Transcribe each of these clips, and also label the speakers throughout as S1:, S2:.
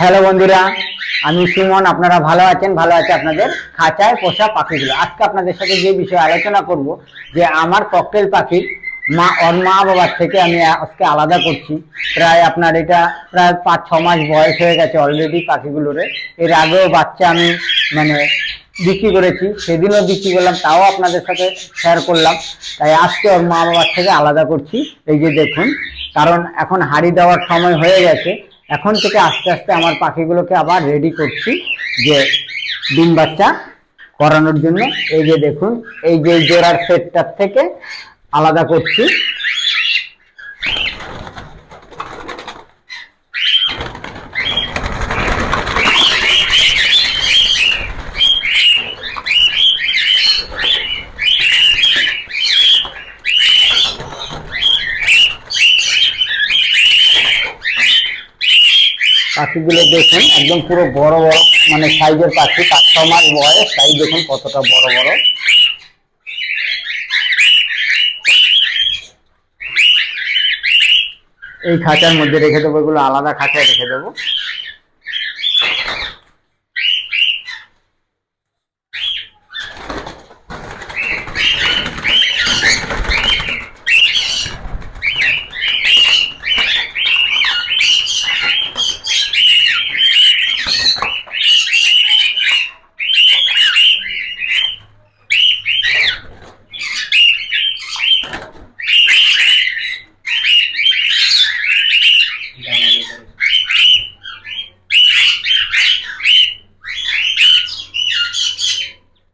S1: Hello বন্ধুরা, আমি সুমন, আপনারা ভালো আছেন? ভালো আছে আপনাদের খাঁচায় পোষা পাখিগুলো। আজকে আপনাদের সাথে যে বিষয়ে আলোচনা করব, যে আমার ককটেল পাখি মা, ওর মা বাবার থেকে আমি আজকে আলাদা করছি। প্রায় আপনার এটা প্রায় পাঁচ, ছ মাস বয়স হয়ে গেছে অলরেডি পাখিগুলোরে। এর আগেও বাচ্চা আমি মানে বিক্রি করেছি। সেদিনও বিক্রি করলাম, তাও আপনাদের সাথে শেয়ার করলাম। তাই আজকে ওর মা বাবার থেকে আলাদা করছি। এই যে দেখুন, কারণ এখন হাড়ি দেওয়ার সময় হয়ে গেছে। এখন থেকে আস্তে আস্তে আমার পাখিগুলোকে আবার রেডি করছি যে ডিম বাচ্চা করানোর জন্য। এই যে দেখুন, এই যে জোড়ার সেটটার থেকে আলাদা করছি। পাখিগুলো দেখুন, একদম পুরো বড় বড় মানে সাইজের পাখি, পাঁচ ছ মাস বয়স সাইজ দেখুন কতটা বড় বড়। এই খাঁচার মধ্যে রেখে দেবো, এগুলো আলাদা খাঁচায় রেখে দেবো।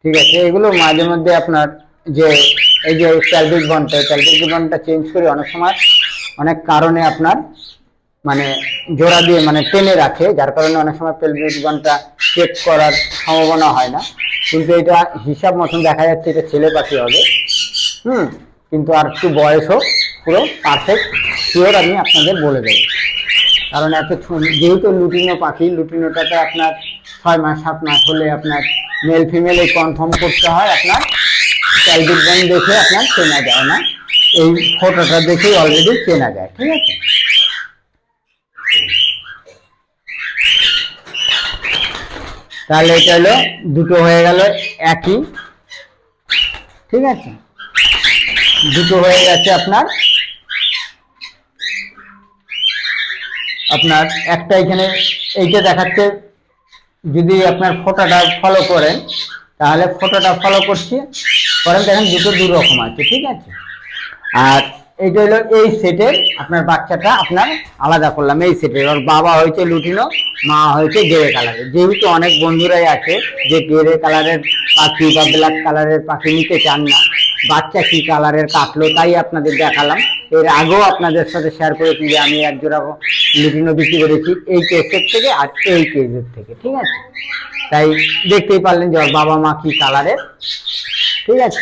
S1: ঠিক আছে? এগুলো মাঝে মধ্যে আপনার যে, এই যে ক্যালভিক বনটা ক্যালভিক বনটা চেঞ্জ করে অনেক সময় অনেক কারণে আপনার মানে জোড়া দিয়ে মানে টেনে রাখে, যার কারণে অনেক সময় পেলভিক বনটা চেক করার সম্ভাবনা হয় না। কিন্তু এটা হিসাব মতন দেখা যাচ্ছে এটা ছেলে পাখি হবে। হুম, কিন্তু আর একটু বয়স হোক পুরো পারফেক্ট শিওর আমি আপনাদের বলে দেবো। কারণ এত যেহেতু লুটিনো পাখি, লুটিনোটাতে আপনার ছয় মাস, সাত মাস হলে আপনার মেল ফিমেল এই কনফার্ম করতে হয় আপনার। ক্যালভিক বন দেখে আপনার চেনা যায় না। এই ফটোটা দেখেই অলরেডি চেনা যায়, ঠিক আছে? তাহলে এটা হলো, দুটো হয়ে গেল একই। ঠিক আছে? দুটো হয়ে গেছে আপনার। আপনার একটা এখানে এইটা দেখাচ্ছে যদি আপনার ফটোটা ফলো করেন, তাহলে ফটোটা ফলো করছি। করেন, দেখেন দুটো দু রকম আছে, ঠিক আছে? আর এইটা হলো এই সেটের আপনার বাচ্চাটা আপনার আলাদা করলাম, এই সেটের ওর বাবা হয়েছে লুটিনো, মা হয়েছে গেরে কালারের। যেহেতু অনেক বন্ধুরাই আছে যে গেরে কালারের পাখি বা ব্ল্যাক কালারের পাখি নিতে চান না বাচ্চা কি কালারের কাটলো তাই আপনাদের দেখালাম। এর আগেও আপনাদের সাথে শেয়ার করেছি যে আমি এক লুটিনো বিক্রি করেছি এই কেসের থেকে আর এই কেসের থেকে, ঠিক আছে? তাই দেখতেই পারলেন যে বাবা মা কি কালারের, ঠিক আছে?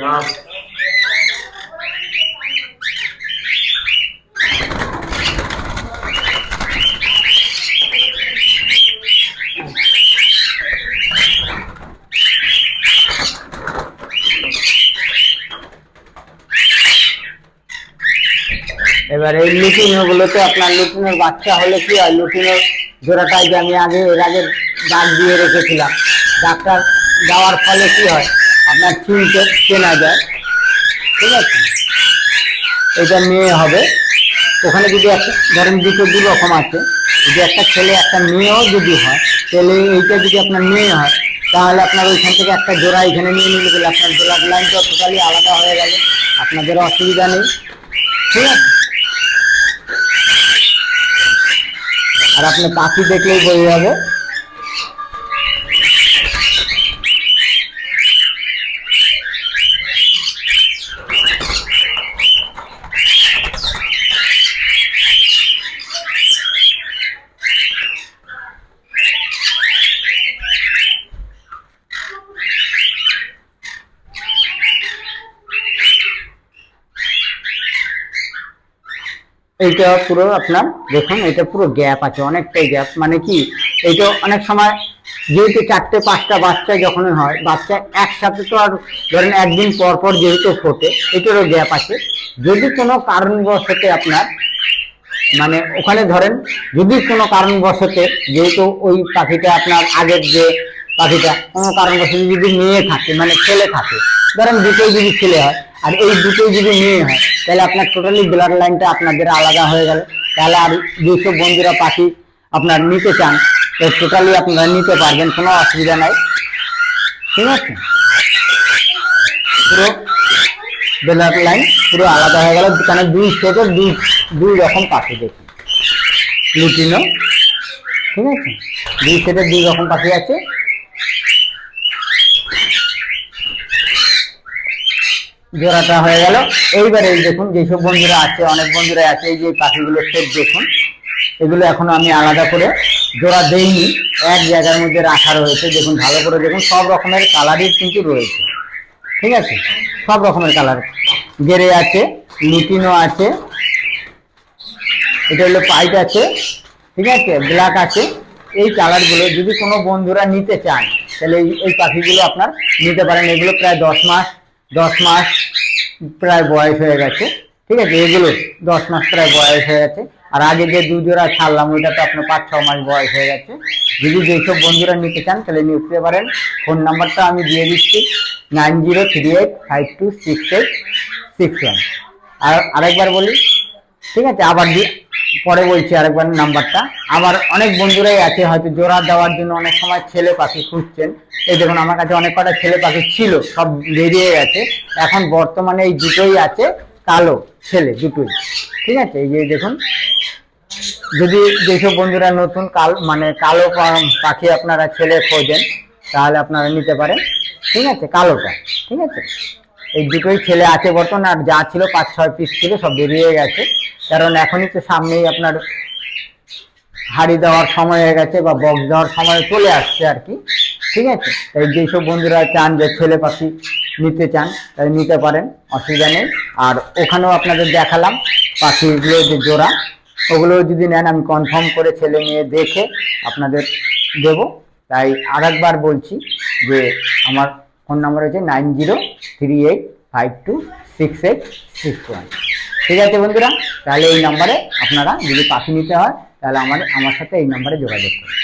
S2: না
S1: এবার এই লুটিনো গুলোতে আপনার লুটিনোর বাচ্চা হলে কি হয়? লুটিনোর জোড়াটাই যে আমি আগে, এর আগে দাগ দিয়ে রেখেছিলাম। ডাক্তার দেওয়ার ফলে কি হয়? আপনার চিনতে চেনা যায়। ঠিক আছে? এটা মেয়ে হবে। ওখানে যদি একটা ধরেন দুটো দু রকম আছে। যদি একটা ছেলে, একটা মেয়েও যদি হয়, তাহলে এইটা যদি আপনার মেয়ে হয়, তাহলে আপনার ওইখান থেকে একটা জোড়া এখানে নিয়ে নিলে গেলে আপনার জোড়ার লাইনটা টোটালি আলাদা হয়ে গেল। আপনাদের অসুবিধা নেই। ঠিক আছে? আর আপনি পাখি দেখলেই বোঝা যাবে এইটা পুরো আপনার দেখুন, এটা পুরো গ্যাপ আছে, অনেকটাই গ্যাপ মানে কি, এইটা অনেক সময় যেহেতু চারটে, পাঁচটা বাচ্চা যখন হয়, বাচ্চা একসাথে তো আর ধরেন একদিন পর পর যেহেতু ফোটে, এটারও গ্যাপ আছে। যদি কোনো কারণবশতে আপনার মানে ওখানে ধরেন, যদি কোনো কারণবশতে যেহেতু ওই পাখিটা আপনার আগের যে পাখিটা কোনো কারণবশত যদি মেয়ে থাকে মানে ছেলে থাকে, ধরেন দুটোই যদি ছেলে হয়, আর এই দুটোই যদি মেয়ে হয়, তাহলে আপনার টোটালি ব্লাড লাইনটা আপনাদের আলাদা হয়ে গেল। তাহলে আর যেসব বন্ধুরা পাখি আপনার নিতে চান, তো টোটালি আপনারা নিতে পারবেন, কোনো অসুবিধা নাই। ঠিক আছে? পুরো ব্লাড লাইন পুরো আলাদা হয়ে গেল কারণ দুই সেটের দুই দুই রকম পাখি দেখুন। লুটিনো ঠিক আছে? দুই সেটের দুই রকম পাখি আছে। জোড়াটা হয়ে গেল। এইবারে এই দেখুন, যেসব বন্ধুরা আছে, অনেক বন্ধুরা আছে, এই যে পাখিগুলো সেট দেখুন। এগুলো এখনও আমি আলাদা করে জোড়া দেইনি, এক জায়গার মধ্যে রাখা রয়েছে। দেখুন, ভালো করে দেখুন, সব রকমের কালারই কিন্তু রয়েছে। ঠিক আছে? সব রকমের কালার গেরে আছে, লুটিনো আছে, এটা হলো পাইট আছে, ঠিক আছে? ব্ল্যাক আছে। এই কালারগুলো যদি কোনো বন্ধুরা নিতে চান তাহলে এই এই পাখিগুলো আপনার নিতে পারেন। এগুলো প্রায় দশ মাস দশ মাস প্রায় বয়স হয়ে গেছে। ঠিক আছে, এগুলো দশ মাস প্রায় বয়স হয়ে গেছে। আর আগে যে দু জোড়া ছাড়লাম, ওইটা তো আপনার পাঁচ, ছ মাস বয়স হয়ে গেছে। যদি যেসব বন্ধুরা নিতে চান, তাহলে নিতে পারেন। ফোন নাম্বারটা আমি দিয়ে দিচ্ছি, nine zero three eight five two six eight six one. আর আরেকবার বলি ঠিক আছে? আবার পরে বলছি আরেকবার নাম্বারটা। আমার অনেক বন্ধুরাই আছে, হয়তো জোড়া দেওয়ার জন্য অনেক সময় ছেলে পাখি খুঁজছেন। এই দেখুন, আমার কাছে অনেক কটা ছেলে পাখি ছিল, সব বেরিয়ে গেছে। এখন বর্তমানে এই দুটোই আছে, কালো ছেলে দুটোই। ঠিক আছে? এই যে দেখুন, যদি যেসব বন্ধুরা নতুন কাল মানে কালো পাখি আপনারা ছেলে খোঁজেন, তাহলে আপনারা নিতে পারেন। ঠিক আছে? কালোটা, ঠিক আছে? এই দুটোই ছেলে আছে বর্তমানে, আর যা ছিল পাঁচ, ছয় পিস ছিল, সব বেরিয়ে গেছে। কারণ এখনই তো সামনেই আপনার হাড়ি দেওয়ার সময় হয়ে গেছে বা বক্স দেওয়ার সময় চলে আসছে আর কি। ঠিক আছে? তাই যেসব বন্ধুরা চান যে ছেলে পাখি নিতে চান, তাই নিতে পারেন, অসুবিধা নেই। আর ওখানেও আপনাদের দেখালাম পাখিগুলো যে জোড়া ওগুলো যদি নেন, আমি কনফার্ম করে ছেলে মেয়ে দেখে আপনাদের দেব। তাই আরেকবার বলছি যে আমার ফোন নাম্বার হচ্ছে nine zero three eight five two six eight six one. ঠিক আছে বন্ধুরা, তাহলে এই নাম্বারে আপনারা যদি পাখি নিতে হয়, তাহলে আমার আমার সাথে এই নাম্বারে যোগাযোগ করুন।